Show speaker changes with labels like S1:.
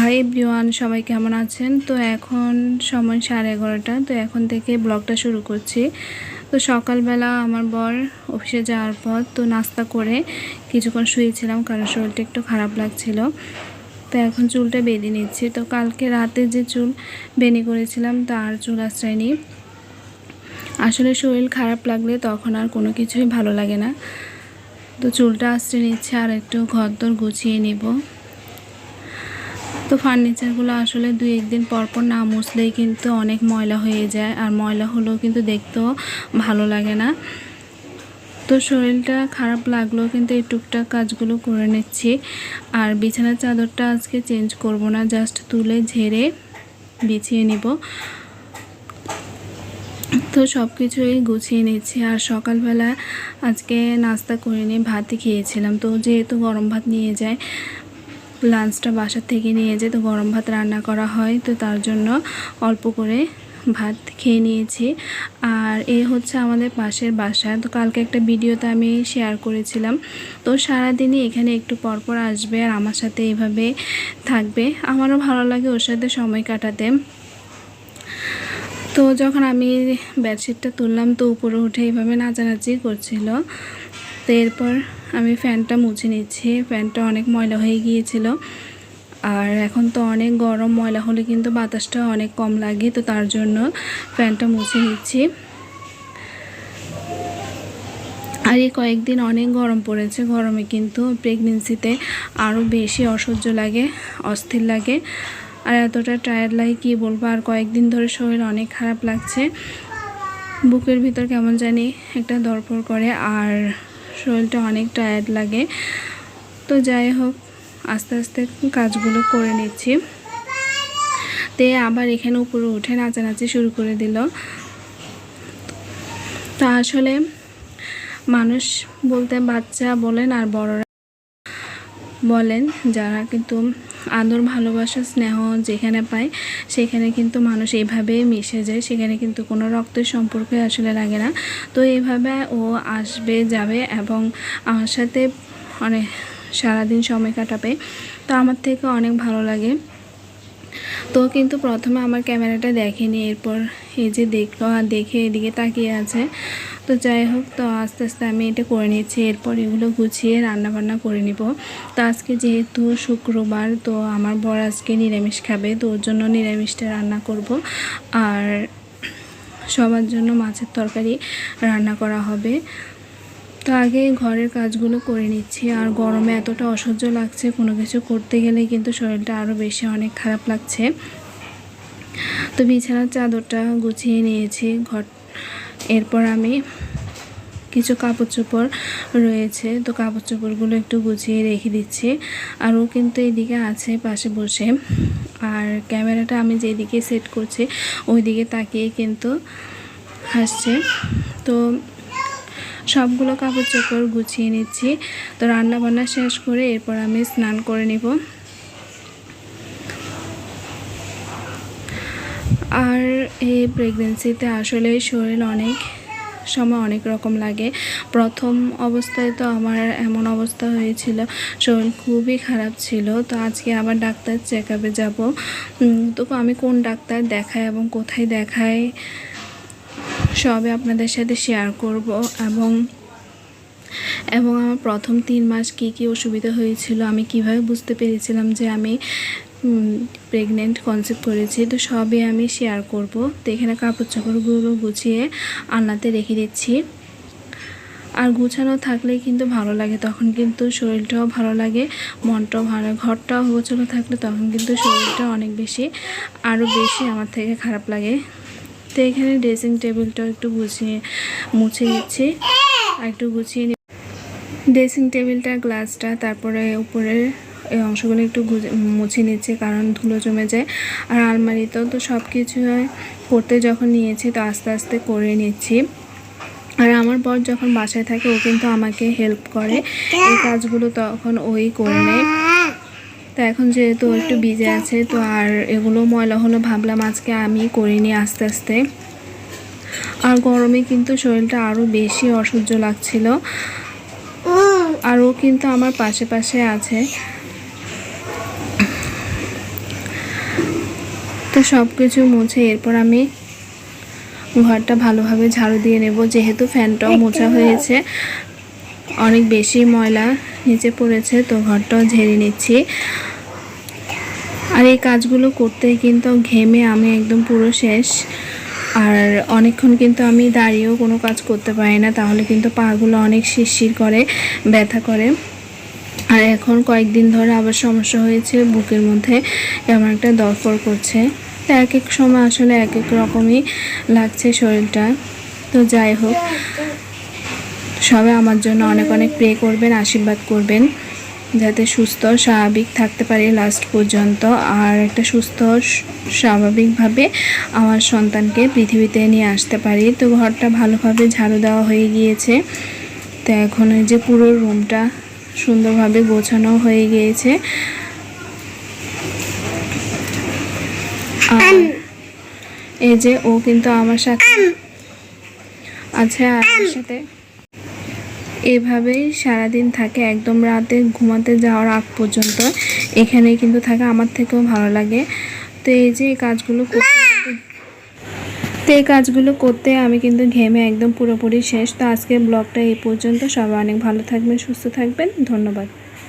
S1: Hi everyone সবাই কেমন আছেন? তো এখন সময় সাড়ে এগারোটা, তো এখন থেকে ব্লগটা শুরু করছি। তো সকালবেলা আমার বর অফিসে যাওয়ার পর তো নাস্তা করে কিছুক্ষণ শুয়েছিলাম কারণ শরীরটা একটু খারাপ লাগছিল। তো এখন চুলটা বেঁধে নিচ্ছি। তো কালকে রাতে যে চুল বেনি করেছিলাম তার চুল আশ্রয়নি। আসলে শরীর খারাপ লাগলে তখন আর কোনো কিছুই ভালো লাগে না। তো চুলটা আশ্রয় নিচ্ছে আর একটু ঘর দর গুছিয়ে নেব। তো ফার্নিচারগুলো আসলে দুই একদিন পর পর না মুছলেই কিন্তু অনেক ময়লা হয়ে যায়। আর ময়লা হলেও কিন্তু দেখতেও ভালো লাগে না। তো শরীরটা খারাপ লাগলেও কিন্তু এই টুকটাক কাজগুলো করে নিচ্ছি। আর বিছানার চাদরটা আজকে চেঞ্জ করব না জাস্ট তুলে ঝেড়ে বিছিয়ে নিব। তো সব কিছুই গুছিয়ে নিচ্ছি। আর সকালবেলা আজকে নাস্তা করে নিয়ে ভাতই খেয়েছিলাম। তো যেহেতু গরম ভাত নিয়ে যায় লাঞ্চটা বাসার থেকে নিয়ে যায় তো গরম ভাত রান্না করা হয়, তো তার জন্য অল্প করে ভাত খেয়ে নিয়েছি। আর এ হচ্ছে আমাদের পাশের বাসা, তো কালকে একটা ভিডিওতে আমি শেয়ার করেছিলাম। তো সারাদিনই এখানে একটু পরপর আসবে আর আমার সাথে এভাবে থাকবে। আমারও ভালো লাগে ওর সাথে সময় কাটাতে। তো যখন আমি বেডশিটটা তুললাম, তো উপরে উঠে এইভাবে নাচানাচি করছিল। তো এরপর আমি ফ্যানটা মুছে নিচ্ছি। ফ্যানটা অনেক ময়লা হয়ে গিয়েছিল। আর এখন তো অনেক গরম, ময়লা হলে কিন্তু বাতাসটা অনেক কম লাগে, তো তার জন্য ফ্যানটা মুছে নিচ্ছি। আর এই কয়েকদিন অনেক গরম পড়েছে, গরমে কিন্তু প্রেগনেন্সিতে আরও বেশি অসহ্য লাগে, অস্থির লাগে। আর এতটা টায়ার্ড লাগে, কী বলব, আর কয়েকদিন ধরে শরীর অনেক খারাপ লাগছে। বুকের ভিতর কেমন জানি একটা দরপর করে, আর শরীরটা অনেক টায়ার্ড লাগে। তো যাই হোক, আস্তে আস্তে কাজগুলো করে নিচ্ছি। তে আবার এখানে উপরে উঠে নাচানাচি শুরু করে দিল। তা আসলে মানুষ বলতে বাচ্চা বলেন আর বড়রা বলেন, যারা কিন্তু আদর, ভালোবাসা, স্নেহ যেখানে পায়, সেখানে কিন্তু মানুষ এইভাবে মিশে যায়। সেখানে কিন্তু কোনো রক্তের সম্পর্ক আসলে লাগে না। তো এইভাবে ও আসবে, যাবে এবং আমার সাথে অনেক সারাদিন সময় কাটাবে। তো আমার থেকে অনেক ভালো লাগে। তো কিন্তু প্রথমে আমার ক্যামেরাটা দেখেনি, এরপর এই যে দেখল আর দেখে এদিকে তাকিয়ে আছে। তো যাই হোক, তো আস্তে আস্তে আমি এটা করে নিচ্ছি, এরপর এগুলো গুছিয়ে রান্না বান্না করে নিব। তো আজকে যেহেতু শুক্রবার, তো আমার বর আজকে নিরামিষ খাবে, তো ওর জন্য নিরামিষটা রান্না করব। আর সবার জন্য মাছের তরকারি রান্না করা হবে। তো আগে ঘরের কাজগুলো করে নিচ্ছি, আর গরমে এতটা অসহ্য লাগছে, কোনো কিছু করতে গেলে কিন্তু শরীরটা আরও বেশি অনেক খারাপ লাগছে। তো বিছানার চাদরটা গুছিয়ে নিয়েছি, ঘর, এরপর আমি কিছু কাপড় চোপড় রয়েছে, তো কাপড় চোপড়গুলো একটু গুছিয়ে রেখে দিচ্ছি। আর ও কিন্তু এদিকে আছে পাশে বসে। আর ক্যামেরাটা আমি যেদিকে সেট করছি ওই দিকে তাকিয়ে কিন্তু হাসছে। তো সবগুলো কাপড় চোপড় গুছিয়ে নিচ্ছি। তো রান্না বান্না শেষ করে এরপর আমি স্নান করে নিব। আর এই প্রেগনেন্সিতে আসলে শরীর অনেক সময় অনেক রকম লাগে। প্রথম অবস্থায় তো আমার এমন অবস্থা হয়েছিল, শরীর খুবই খারাপ ছিল। তো আজকে আবার ডাক্তার চেক আপে যাব তো আমি কোন ডাক্তার দেখাই এবং কোথায় দেখাই সবে আপনাদের সাথে শেয়ার করব। এবং এবং আমার প্রথম তিন মাস কী কী অসুবিধা হয়েছিল আমি কীভাবে বুঝতে পেরেছিলাম যে আমি প্রেগনেন্ট কনসেপ্ট করেছি, তো সবই আমি শেয়ার করব। তো এখানে কাপড় চাপড়গুলো গুছিয়ে আলনাতে রেখে দিচ্ছি। আর গুছানো থাকলে কিন্তু ভালো লাগে, তখন কিন্তু শরীরটাও ভালো লাগে, মনটাও ভালো ঘরটাও গোছানো থাকলে তখন কিন্তু শরীরটা অনেক বেশি, আরও বেশি আমার থেকে খারাপ লাগে। তো এখানে ড্রেসিং টেবিলটাও একটু গুছিয়ে, মুছে নিচ্ছি। একটু গুছিয়ে ড্রেসিং টেবিলটা, গ্লাসটা, তারপরে উপরের এই অংশগুলো একটু মুছে নিচ্ছে কারণ ধুলো জমে যায়। আর আলমারিতেও তো সব কিছু করতে যখন নিয়েছি তো আস্তে আস্তে করে নিচ্ছি। আর আমার বর যখন বাসায় থাকে, ও কিন্তু আমাকে হেল্প করে। এই কাজগুলো তখন ওই করে নেয়। তো এখন যেহেতু একটু ভিজে আছে, তো আর এগুলো ময়লা হলো ভাবলাম আজকে আমি করিনি আস্তে আস্তে। আর গরমে কিন্তু শরীরটা আরও বেশি অসহ্য লাগছিল। আর ও কিন্তু আমার পাশে পাশে আছে। তো সব কিছু মুছে এরপর আমি ঘরটা ভালোভাবে ঝাড়ু দিয়ে নেব। যেহেতু ফ্যানটাও মোছা হয়েছে অনেক বেশি ময়লা নিচে পড়েছে তো ঘরটাও ঝেড়ে নিচ্ছি। আর এই কাজগুলো করতে কিন্তু ঘেমে আমি একদম পুরো শেষ। আর অনেকক্ষণ কিন্তু আমি দাঁড়িয়েও কোনো কাজ করতে পারি না, তাহলে কিন্তু পাগুলো অনেক শিরশির করে, ব্যথা করে। আর এখন কয়েকদিন ধরে আবার সমস্যা হয়েছে, বুকের মধ্যে কেমন একটা দরফর করছে। তো এক এক সময় আসলে এক এক রকমই লাগছে শরীরটা। তো যাই হোক, সবাই আমার জন্য অনেক অনেক প্রে করবেন, আশীর্বাদ করবেন। যাতে সুস্থ স্বাভাবিক থাকতে পারি লাস্ট পর্যন্ত। আর একটা সুস্থ স্বাভাবিকভাবে আমার সন্তানকে পৃথিবীতে নিয়ে আসতে পারি। তো ঘরটা ভালোভাবে ঝাড়ু দেওয়া হয়ে গিয়েছে। তো এখন এই যে পুরো রুমটা সুন্দরভাবে গোছানো হয়ে গিয়েছে। আর এই যে ও কিন্তু আমার সাথে আচ্ছা আর আমার সাথে এভাবেই সারাদিন থাকে একদম রাতে ঘুমাতে যাওয়ার আগ পর্যন্ত। এখানে কিন্তু থাকে আমার থেকেও ভালো লাগে। তো এই যে এই কাজগুলো করতে তো এই কাজগুলো করতে আমি কিন্তু ঘেমে একদম পুরোপুরি শেষ। তো আজকে ব্লগটা এই পর্যন্ত। সবাই অনেক ভালো থাকবেন সুস্থ থাকবেন। ধন্যবাদ।